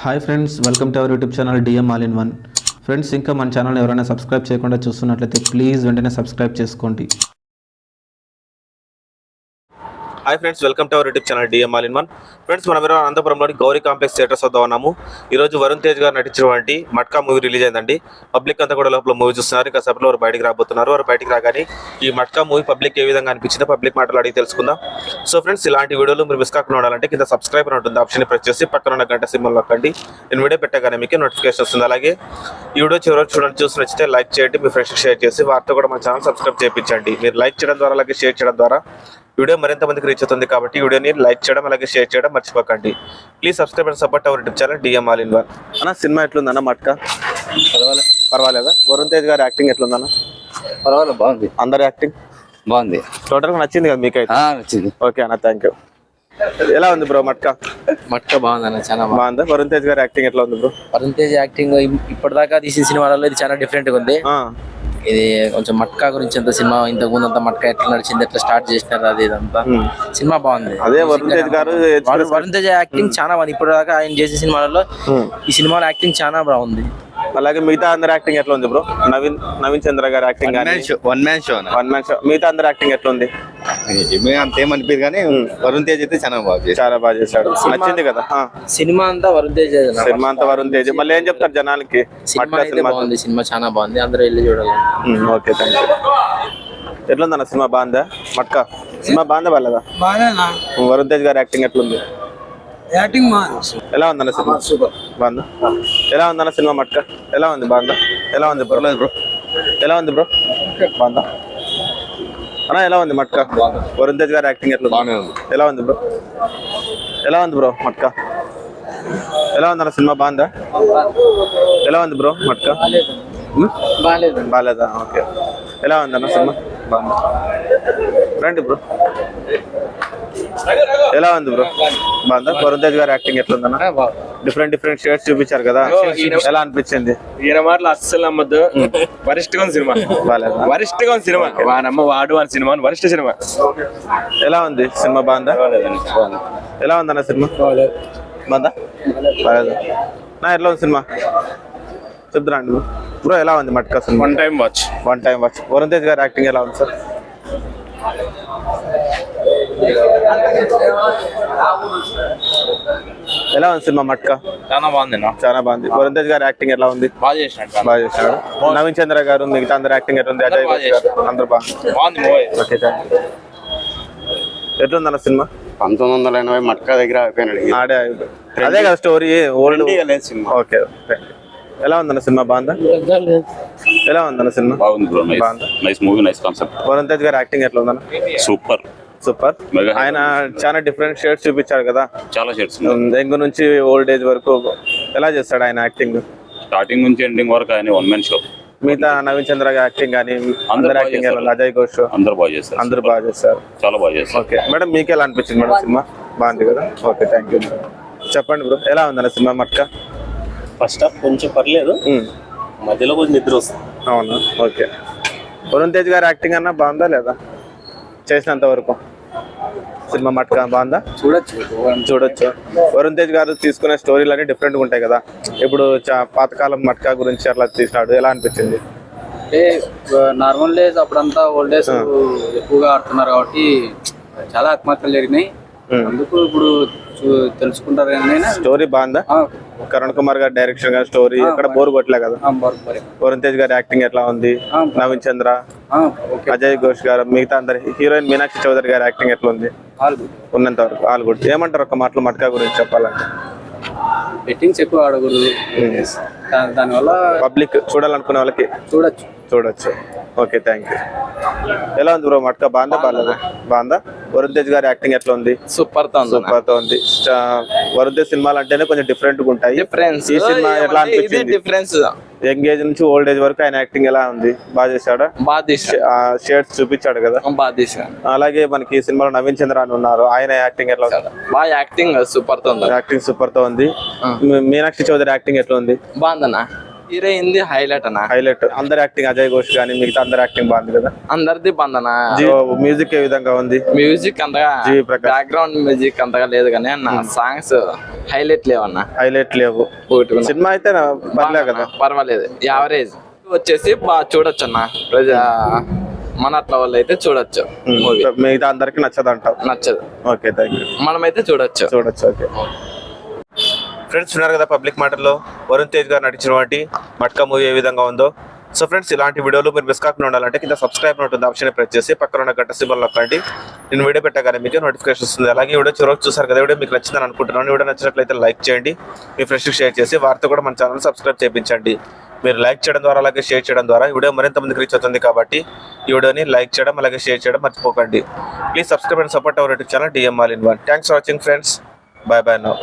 Hi friends welcome to our YouTube channel DM all in one friends ఇంకా మన channel ఎవరైనా subscribe చేయకుండా చూస్తున్నట్లయితే ప్లీజ్ వెంటనే సబ్స్క్రైబ్ చేసుకోండి. Hi friends welcome to our YouTube channel DM all in one friends మనం ఈరోజు అనంతపురంలోని Gauri complex theatres వద్ద ఉన్నాము. ఈ రోజు వరుణ్ తేజ్ గారు నటించినటువంటి మట్కా మూవీ రిలీజ్ అయిందండి. పబ్లిక్ అంతా కూడా లోపల మూవీ చూస్తున్నారు. ఇంకా సభలో వారు బయటికి రాబోతున్నారు. వారు బయటికి రాగానే ఈ మట్కా మూవీ పబ్లిక్ ఏ విధంగా అనిపించిందో పబ్లిక్ మాటలు అడిగి తెలుసుకుందాం. సో ఫ్రెండ్స్ ఇలాంటి వీడియోలు మీరు మిస్ కాకుండా ఉండాలంటే కింద సబ్స్క్రైబ్ అని ఉంటుంది. ఆప్షన్ ప్రెస్ చేసి పక్కన ఉన్న గంట సింబల్ నొక్కండి. నేను వీడియో పెట్టగానే మీకు నోటిఫికేషన్ వస్తుంది. అలాగే ఈ వీడియో చివరి చూడండి. చూసి నచ్చితే లైక్ చేయండి. మీ ఫ్రెండ్స్ షేర్ చేసి వారితో కూడా మన ఛానల్ సబ్స్క్రైబ్ చేయించండి. మీరు లైక్ చేయడం ద్వారా అలాగే షేర్ చేయడం ద్వారా వీడియో మరింత మందికి రీచ్ అవుతుంది కాబట్టి వీడియోని లైక్ చేయడం అలాగే షేర్ చేయడం మర్చిపోకండి. Please subscribe and support our YouTube channel DM all in one అన్న సినిమా ఎట్లుందన్న మట్క? పర్వాలేదు పర్వాలేదా? వరుణ్ తేజ్ గారి యాక్టింగ్ ఎట్లుందన్న? పర్వాలేదు బాగుంది. అందరి యాక్టింగ్ బాగుంది. టోటల్గా నచ్చింది కదా మీకైతే? ఆ, నచ్చింది. ఓకే అన్న థ్యాంక్ యూ ఎలా ఉంది బ్రో మట్క? మట్క బాగుంది అన్న చాలా బాగుంది. బాగుందా? వరుణ్ తేజ్ గారి యాక్టింగ్ ఎట్లా ఉంది బ్రో వరుణ్ తేజ్ యాక్టింగ్ ఇప్పటిదాకా తీసిన సినిమాలలో ఇది చాలా డిఫరెంట్గా ఉంది. ఇది కొంచెం మట్కా గురించి అంత సినిమా ఇంతకు ముందు అంతా మట్కా ఎట్లా నడిచింది ఎట్లా స్టార్ట్ చేసినారు అది ఇదంతా. సినిమా బాగుంది. అదే వరుణ్ తేజ్ గారు వరుణ్- తేజ్ యాక్టింగ్ చాలా బాగుంది. ఇప్పటిదాకా ఆయన చేసిన సినిమాలలో ఈ సినిమాలో యాక్టింగ్ చాలా బాగుంది. అలాగే మిగతా అందరి యాక్టింగ్ ఎట్లా ఉంది బ్రో నవీన్ నవీన్ చంద్ర గారి acting one man show one man show మిగతా అందరి యాక్టింగ్ ఎట్లా ఉంది? అంతేమనిపించదు కానీ వరుణ్ తేజ్ అయితే చాలా బాగా చేశాడు. చాలా బాగా చేశాడు. నచ్చింది కదా. సినిమా అంతా వరుణ్ తేజ్ సినిమా అంతా వరుణ్ తేజ్. మళ్ళీ ఏం చెప్తారు జనాలకి? బాగుంది. సినిమా చాలా బాగుంది. అందరూ వెళ్ళి చూడాలి. ఓకే థ్యాంక్ యూ ఎట్లుందన్న సినిమా బాగుందా? మట్కా సినిమా బాగుందా బాగాలేదా? వరుణ్ తేజ్ గారి యాక్టింగ్ ఎట్లుంది? యాక్టింగ్ మా ఎలా ఉందన్న సినిమా? సూపర్ బాగుందా? ఎలా ఉందన్న సినిమా మట్కా? ఎలా ఉంది? బాగుందా? ఎలా ఉంది బ్రో? బ్రో. ఎలా ఉంది బ్రో? బాగుందా? అన్న ఎలా ఉంది మట్కా? వరుణ్ తేజ్ గారి యాక్టింగ్ ఎట్లా బాగానే ఉంది. ఎలా ఉంది బ్రో ఎలా ఉంది బ్రో మట్కా? ఎలా ఉందన్న సినిమా? బాగుందా? ఎలా ఉంది బ్రో మట్కా? బాగాలేదు బాగాలేదా? ఓకే. ఎలా ఉందన్న సినిమా? బాగుందా. రండి బ్రో ఎలా ఉంది బ్రో బాగుందా? వరుణ్ తేజ్ గారి యాక్టింగ్ ఎట్లా ఉందన్న డిఫరెంట్ డిఫరెంట్ షేడ్స్ చూపించారు కదా. ఎలా అనిపించింది? ఈయన మాటలు అస్సలు నమ్మద్దు. వరిష్ఠగా ఉంది సినిమా. ఉంది సినిమా. వానమ్మ వాడు అని సినిమా వరిష్ఠ సినిమా. ఎలా ఉంది? సినిమా బాగుందా? ఎలా ఉందన్న సినిమా? బాగుందా? బాగాలేదు? నా ఎట్లా ఉంది సినిమా? చెప్తున్నా అండి. బ్రో ఎలా ఉంది Matka cinema? One time watch one time watch Varun Tej గారి యాక్టింగ్ ఎలా ఉంది సార్ ఎలా ఉంది సినిమా మట్కా? చాలా బాగుంది చాలా బాగుంది. వరుణ్ తేజ్ గారి యాక్టింగ్ ఎలా ఉంది? బాగా చేసినట్టు బాగా చేశాడు నవీన్ చంద్ర గారు మిగతా అందరు యాక్టింగ్ ఎట్లా ఉంది? అజయ్ గారు అందరు బాగుంది ఓకే థ్యాంక్ ఎట్లుందన్న సినిమా? పంతొమ్మిది వందల ఎనభై మట్కా దగ్గర అయిపోయినాడు ఆడే అదే కదా స్టోరీ ఓల్డ్ సినిమా. ఓకే ఎలా ఉందన్న సినిమా? బాగుందా? ఎలా ఉందన్న సినిమా? బాగుంది బ్రో నైస్ బాగుందా? Nice movie nice concept Varun Tej గారి యాక్టింగ్ ఎట్లా ఉందన్న? Super super. ఆయన చాలా డిఫరెంట్ షేడ్స్ చూపించాడు కదా. చాలా షేడ్స్ యంగ్ నుంచి ఓల్డ్ ఏజ్ వరకు ఎలా చేస్తాడు ఆయన యాక్టింగ్ స్టార్టింగ్ నుంచి ఎండింగ్ వరకు ఆయన వన్ మ్యాన్ షో మిగతా నవీన్ చంద్ర యాక్టింగ్ కానీ అందరూ యాక్టింగ్. అజయ్ ఘోష్. అందరూ బాగా చేస్తారు. అందరూ బాగా చేస్తారు. చాలా బాగా చేస్తారు. ఓకే మేడం మీకు ఎలా అనిపించింది మేడం సినిమా? బాగుంది కదా? ఓకే థ్యాంక్ యూ చెప్పండి బ్రో ఎలా ఉందన్న సినిమా మట్కా? ఫస్ట్ హాఫ్ కొంచెం పర్లేదు. మధ్యలో కొంచెం నిద్ర వస్తుంది. అవునా? ఓకే వరుణ్ తేజ్ గారి యాక్టింగ్ అన్నా బాగుందా లేదా? చేసినంత వరకు. సినిమా మట్కా బాగుందా? చూడొచ్చు. చూడొచ్చు. వరుణ్ తేజ్ గారు తీసుకునే స్టోరీలు అన్ని డిఫరెంట్ ఉంటాయి కదా. ఇప్పుడు పాతకాలం మట్కా గురించి అట్లా తీసినాడు. ఎలా అనిపించింది? అంటే నార్మల్ డేస్ అప్పుడంతా ఓల్డ్ డేస్ ఎక్కువగా ఆడుతున్నారు కాబట్టి చాలా ఆత్మహత్యలు జరిగినాయి. అందుకు ఇప్పుడు తెలుసుకుంటారు స్టోరీ బాగుందా? కరుణ్ కుమార్ గారి డైరెక్షన్ గారి స్టోరీ ఎక్కడ బోర్ కొట్టలే కదా. వరుణ్ తేజ్ గారి యాక్టింగ్ ఎట్లా ఉంది? నవీన్ చంద్ర అజయ్ ఘోష్ గారు మిగతా అందరి హీరోయిన్ మీనాక్షి చౌదరి గారి యాక్టింగ్ ఎట్లా ఉంది? ఉన్నంత వరకు ఆల్ గుడ్ ఏమంటారు ఒక మాటలు మట్కా గురించి చెప్పాలంటే? బెట్టింగ్స్ ఎక్కువ ఆడకూడదు. దా- దానివల్ల పబ్లిక్ చూడాలనుకునే వాళ్ళకి? చూడొచ్చు. చూడొచ్చు. Okay thank you. ఎలా ఉంది బ్రో మట్కా? బాగుందా బాగాలేదా? బాగుందా? వరుణ్ తేజ్ గారి యాక్టింగ్ ఎట్లా ఉంది? సూపర్తో ఉంది సూపర్తో ఉంది. వరుణ్ తేజ్ సినిమాలు అంటేనే కొంచెం డిఫరెంట్గా ఉంటాయి. డిఫరెన్స్ ఈ సినిమా ఎట్లా అనిపించింది? డిఫరెన్స్ యంగ్ ఏజ్ నుంచి ఓల్డ్ ఏజ్ వరకు ఆయన యాక్టింగ్ ఎలా ఉంది? బాగా చేశాడా? బాగా తీసాడు షేడ్స్ చూపించాడు కదా? బాగా తీసాడు అలాగే మనకి ఈ సినిమాలో నవీన్ చంద్ర అని ఉన్నారు. ఆయన యాక్టింగ్ ఎట్లా బాగా యాక్టింగ్ సూపర్తో ఉంది. యాక్టింగ్ సూపర్తో ఉంది మీనాక్షి చౌదరి యాక్టింగ్ ఎట్లా ఉంది? బాగుందన్న. హీరోయింది హైలైట్ అన్న. హైలైట్. అందరి యాక్టింగ్ అజయ్ ఘోష్ కానీ మిగతా అందరి యాక్టింగ్ బాగుంది కదా? అందరిది బందన మ్యూజిక్ ఏ విధంగా ఉంది? మ్యూజిక్ అంతగా. బ్యాక్గ్రౌండ్ మ్యూజిక్ అంతగా లేదు కానీ అన్న సాంగ్స్ హైలైట్ లేవన్న. హైలైట్ లేవు. సినిమా అయితే నా- పర్లే కదా? పర్వాలేదు. యావరేజ్ వచ్చేసి బాగా చూడొచ్చు అన్న ప్రజా మన అట్లా వాళ్ళు అయితే చూడొచ్చు మిగతా అందరికి నచ్చదు అంటావు నచ్చదు. ఓకే థ్యాంక్ యూ మనమైతే చూడొచ్చు. చూడొచ్చు ఓకే. ఫ్రెండ్స్ ఉన్నారు కదా పబ్లిక్ మాటల్లో. వరుణ్ తేజ్ గారు నటించినటువంటి మట్కా మూవీ ఏ విధంగా ఉందో. సో ఫ్రెండ్స్ ఇలాంటి వీడియోలు మీరు మిస్ కాకుండా ఉండాలంటే కింద సబ్స్క్రైబ్ ఉంటుంది ఆప్షన్ ప్రెస్ చేసి పక్కన ఉన్న గంట సింబల్ నొక్కండి నేను వీడియో పెట్టగానే మీకు నోటిఫికేషన్ వస్తుంది. అలాగే వీడియో చివరికి చూసారు కదా వీడియో మీకు నచ్చిందని అనుకుంటున్నాను. వీడియో నచ్చినట్లయితే లైక్ చేయండి. మీ ఫ్రెండ్స్కి షేర్ చేసి వారితో కూడా మన ఛానల్ సబ్స్క్రైబ్ చేయించండి. మీరు లైక్ చేయడం ద్వారా అలాగే షేర్ చేయడం ద్వారా వీడియో మరింత మందికి రీచ్ అవుతుంది కాబట్టి ఈ వీడియోని లైక్ చేయడం అలాగే షేర్ చేయడం మర్చిపోకండి. Please subscribe and support our YouTube channel DM all in one. Thanks for watching friends bye bye now